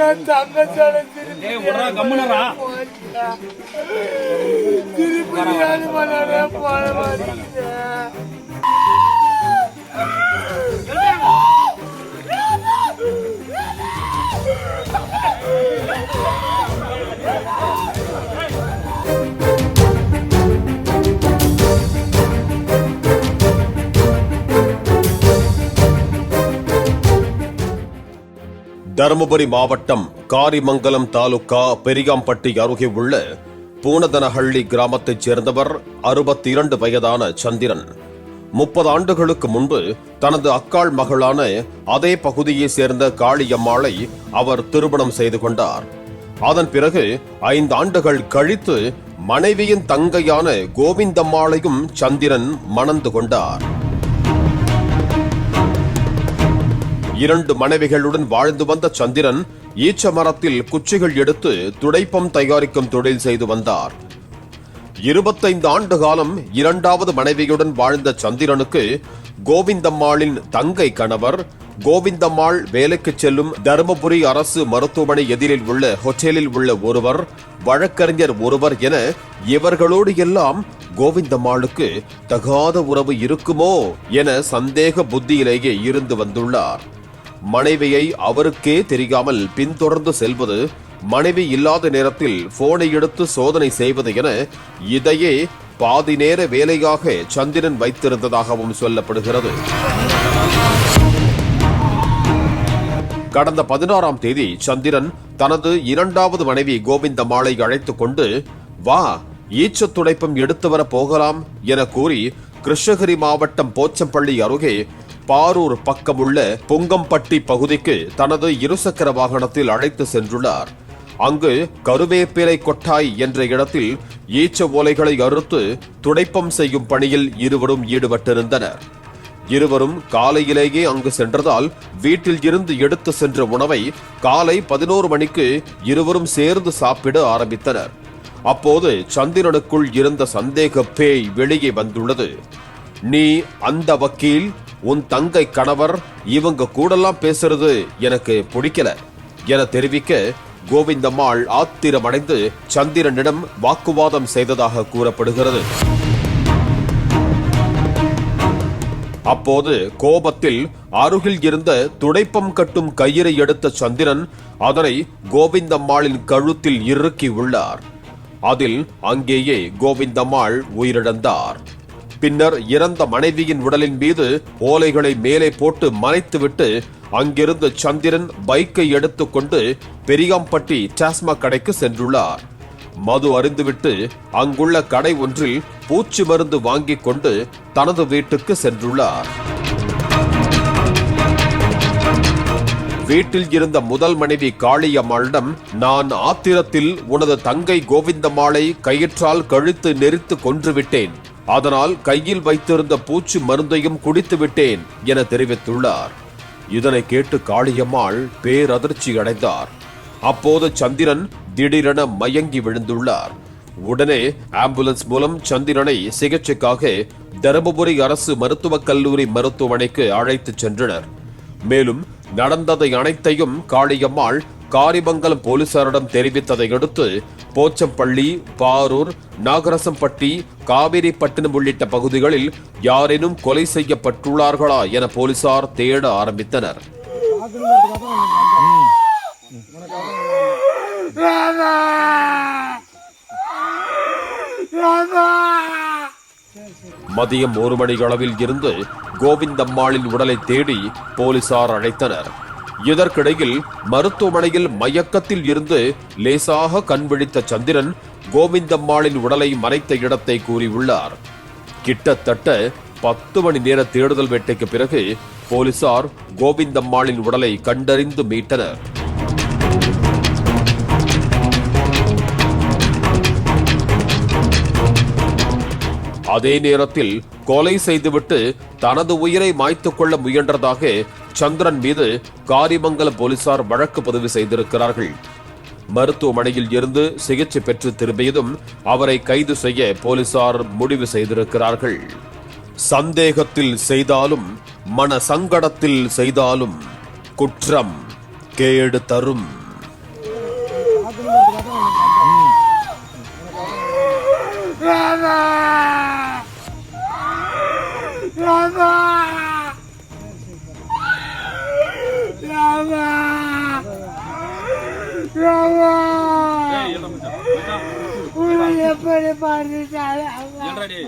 என் தங்கச்சால கம்முனுடா. திருப்பி தருமபுரி மாவட்டம் காரிமங்கலம் தாலுகா பெரியாம்பட்டி அருகே உள்ள பூனதனஹள்ளி கிராமத்தைச் சேர்ந்தவர் அறுபத்தி இரண்டு வயதான சந்திரன். முப்பது ஆண்டுகளுக்கு முன்பு தனது அக்காள் மகளான அதே பகுதியைச் சேர்ந்த காளியம்மாளை அவர் திருமணம் செய்து கொண்டார். அதன் பிறகு ஐந்து ஆண்டுகள் கழித்து மனைவியின் தங்கையான கோவிந்தம்மாளையும் சந்திரன் மணந்து கொண்டார். இரண்டு மனைவிகளுடன் வாழ்ந்து வந்த சந்திரன் ஈச்ச மரத்தில் குச்சிகள் எடுத்து துடைப்பம் தயாரிக்கும் தொழில் செய்து வந்தார். இருபத்தைந்து ஆண்டு காலம் இரண்டாவது மனைவியுடன் வாழ்ந்த சந்திரனுக்கு கோவிந்தம்மாளின் தங்கை கணவர் கோவிந்தம்மாள் வேலைக்கு செல்லும் தருமபுரி அரசு மருத்துவமனை எதிரில் உள்ள ஹோட்டலில் உள்ள ஒருவர் வழக்கறிஞர் ஒருவர் என இவர்களோடு எல்லாம் கோவிந்தம்மாளுக்கு தகாத உறவு இருக்குமோ என சந்தேக புத்தியிலேயே இருந்து வந்துள்ளார். மனைவியை அவருக்கே தெரியாமல் பின்தொடர்ந்து செல்வது மனைவி இல்லாத நேரத்தில் போனை எடுத்து சோதனை செய்வது என இதையே பாதி நேர வேலையாக சந்திரன் வைத்திருந்ததாகவும் சொல்லப்படுகிறது. கடந்த பதினாறாம் தேதி சந்திரன் தனது இரண்டாவது மனைவி கோவிந்தமாளை அழைத்துக் கொண்டு வா ஈச்சத் துடைப்பம் எடுத்து வர போகலாம் என கூறி கிருஷ்ணகிரி மாவட்டம் போச்சம்பள்ளி அருகே பாரூர் பக்கமுள்ள பொங்கம்பட்டி பகுதிக்கு தனது இருசக்கர வாகனத்தில் அழைத்து சென்றுள்ளார். அங்கு கருவேப்பிலை கொட்டாய் என்ற இடத்தில் ஈச்ச ஓலைகளை அறுத்து துடைப்பம் செய்யும் பணியில் இருவரும் ஈடுபட்டிருந்தனர். இருவரும் காலையிலேயே அங்கு சென்றதால் வீட்டில் இருந்து எடுத்து சென்ற உணவை காலை பதினோரு மணிக்கு இருவரும் சேர்ந்து சாப்பிட ஆரம்பித்தனர். அப்போது சந்திரனுக்குள் இருந்த சந்தேக பேய் வெளியே வந்துள்ளது. நீ அந்த வக்கீல்? உன் தங்கை கணவர் இவங்க கூடலாம் பேசுறது எனக்கு பிடிக்கல என தெரிவிக்க கோவிந்தம்மாள் ஆத்திரமடைந்து சந்திரனிடம் வாக்குவாதம் செய்ததாக கூறப்படுகிறது. அப்போது கோபத்தில் அருகில் இருந்த துடைப்பம் கட்டும் கயிறை எடுத்த சந்திரன் அதனை கோவிந்தம்மாளின் கழுத்தில் இறுக்கி உள்ளார். அதில் அங்கேயே கோவிந்தம்மாள் உயிரிழந்தார். பின்னர் இறந்த மனைவியின் உடலின் மீது ஓலைகளை மேலே போட்டு மறைத்துவிட்டு அங்கிருந்து சந்திரன் பைக்கை எடுத்துக்கொண்டு பெரியாம்பட்டி டாஸ்மாக் கடைக்கு சென்றுள்ளார். மது அருந்துவிட்டு அங்குள்ள கடை ஒன்றில் பூச்சி மருந்து வாங்கிக் கொண்டு தனது வீட்டுக்கு சென்றுள்ளார். வீட்டில் இருந்த முதல் மனைவி காளியம்மாளிடம் நான் ஆத்திரத்தில் உனது தங்கை கோவிந்தம்மாளை கயிற்றால் கழுத்து நெரித்து கொன்றுவிட்டேன். அதனால் கையில் வைத்திருந்த பூச்சி மருந்தையும் குடித்து விட்டேன் என தெரிவித்துள்ளார். இதனை கேட்டு காளியம்மாள் பேரதிர்ச்சி அடைந்தார் அப்போது சந்திரன் திடீரென மயங்கி விழுந்துள்ளார். உடனே ஆம்புலன்ஸ் மூலம் சந்திரனை சிகிச்சைக்காக தருமபுரி அரசு மருத்துவக் கல்லூரி மருத்துவமனைக்கு அழைத்துச் சென்றனர். மேலும் நடந்ததை அனைத்தையும் காளியம்மாள் காரிமங்கலம் போலீசாரிடம் தெரிவித்ததை அடுத்து போச்சம்பள்ளி பாரூர் நாகரசம்பட்டி காவிரிப்பட்டினம் உள்ளிட்ட பகுதிகளில் யாரேனும் கொலை செய்யப்பட்டுள்ளார்களா என போலீசார் தேட ஆரம்பித்தனர். மதியம் ஒரு மணி அளவில் இருந்து கோவிந்தம்மாளின் உடலை தேடி போலீசார் அழைத்தனர். இதற்கிடையில் மருத்துவமனையில் மயக்கத்தில் இருந்து லேசாக கண் விழித்த சந்திரன் கோவிந்தம்மாளின் உடலை மறைத்த இடத்தை கூறியுள்ளார். கிட்டத்தட்ட பத்து மணி நேர தேடுதல் வேட்டைக்கு பிறகு போலீசார் கோவிந்தம்மாளின் உடலை கண்டறிந்து மீட்டனர். அதே நேரத்தில் கொலை செய்துவிட்டு தனது உயிரை மாய்த்துக் கொள்ள முயன்றதாக சந்திரன் மீது காரிமங்கல போலீசார் வழக்கு பதிவு செய்திருக்கிறார்கள். மருத்துவமனையில் இருந்து சிகிச்சை பெற்று திரும்பியதும் அவரை கைது செய்ய போலீசார் முடிவு செய்திருக்கிறார்கள். சந்தேகத்தில் செய்தாலும் மன சங்கடத்தில் செய்தாலும் குற்றம் கேடு தரும். எப்படி பார்த்துட்டாலும் ஏன்டா டேய்?